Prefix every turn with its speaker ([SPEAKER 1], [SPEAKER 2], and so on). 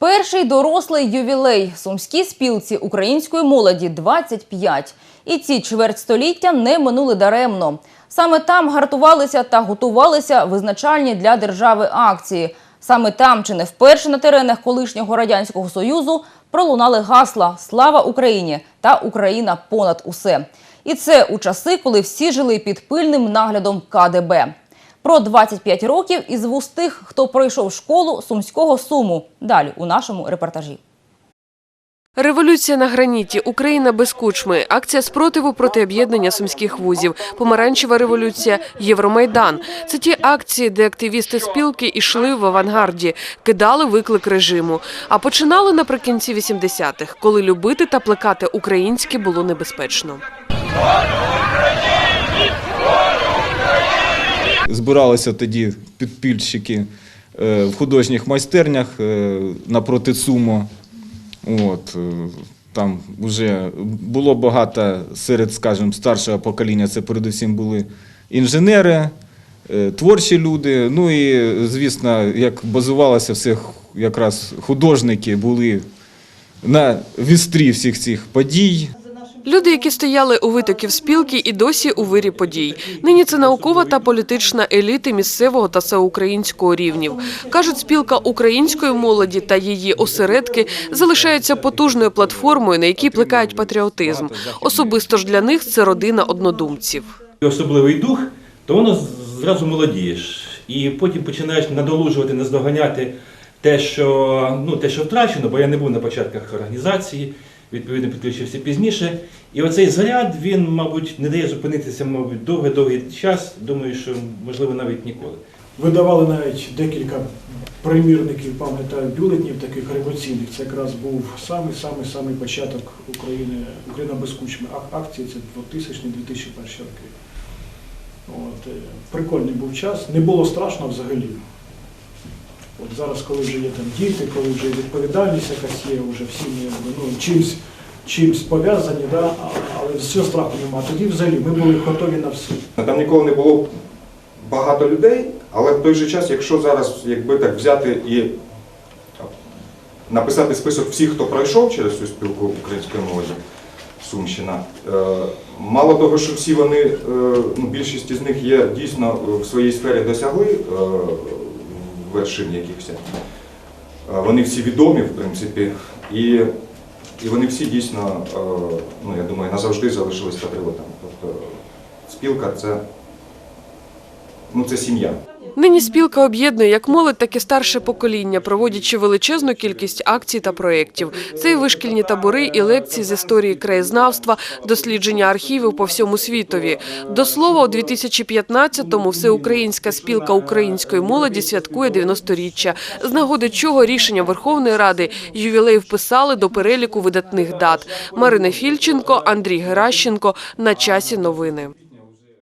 [SPEAKER 1] Перший дорослий ювілей сумській спілці української молоді 25. І ці чверть століття не минули даремно. Саме там гартувалися та готувалися визначальні для держави акції. Саме там, чи не вперше на теренах колишнього радянського союзу, пролунали гасла Слава Україні та Україна понад усе. І це у часи, коли всі жили під пильним наглядом КДБ. Про 25 років із вуст тих, хто пройшов школу сумського суму. Далі у нашому репортажі.
[SPEAKER 2] Революція на граніті, Україна без кучми, акція спротиву проти об'єднання сумських вузів, помаранчева революція, Євромайдан. Це ті акції, де активісти спілки йшли в авангарді, кидали виклик режиму. А починали наприкінці 80-х, коли любити та плекати українське було небезпечно.
[SPEAKER 3] Збиралися тоді підпільщики е, в художніх майстернях е, напроти ЦУМО. От, е, там вже було багато серед, скажімо, старшого покоління, це передусім були інженери, творчі люди. Ну і, звісно, як базувалося все, якраз художники були на вістрі всіх цих подій.
[SPEAKER 2] Люди, які стояли у витоків спілки, і досі у вирі подій. Нині це наукова та політична еліти місцевого та всеукраїнського рівнів. Кажуть, спілка української молоді та її осередки залишаються потужною платформою, на якій плекають патріотизм. Особисто ж для них це родина однодумців.
[SPEAKER 4] особливий дух, то воно зразу молодієш. І потім починаєш надолужувати, наздоганяти те, що, ну, те, що втрачено, бо я не був на початках організації, відповідно підключився пізніше. І оцей заряд, він, мабуть, не дає зупинитися, мабуть, довгий-довгий час. Думаю, що можливо навіть ніколи.
[SPEAKER 5] Видавали навіть декілька примірників, пам'ятаю, бюлетнів таких революційних. Це якраз був самий самий самий початок України, Україна без кучми. Акції це 2000-2001 роки. От, е, прикольний був час. Не було страшно взагалі. От зараз, коли вже є там діти, коли вже відповідальність якась є, вже всі ну, чимсь, чимсь пов'язані, да? але все страху немає. Тоді взагалі ми були готові на все.
[SPEAKER 6] Там ніколи не було багато людей, але в той же час, якщо зараз якби так взяти і написати список всіх, хто пройшов через цю спілку української молоді, Сумщина, е, мало того, що всі вони, е, ну, більшість із них є дійсно в своїй сфері досягли е, вершин якихось. Вони всі відомі, в принципі, і, і вони всі дійсно, е, ну я думаю, назавжди залишились патріотами. Тобто спілка це, ну, це сім'я.
[SPEAKER 2] Нині спілка об'єднує як молодь, так і старше покоління, проводячи величезну кількість акцій та проєктів. Це і вишкільні табори, і лекції з історії краєзнавства, дослідження архівів по всьому світові. До слова, у 2015-му всеукраїнська спілка української молоді святкує 90-річчя, з нагоди чого рішення Верховної Ради ювілей вписали до переліку видатних дат. Марина Фільченко, Андрій Геращенко. На часі новини.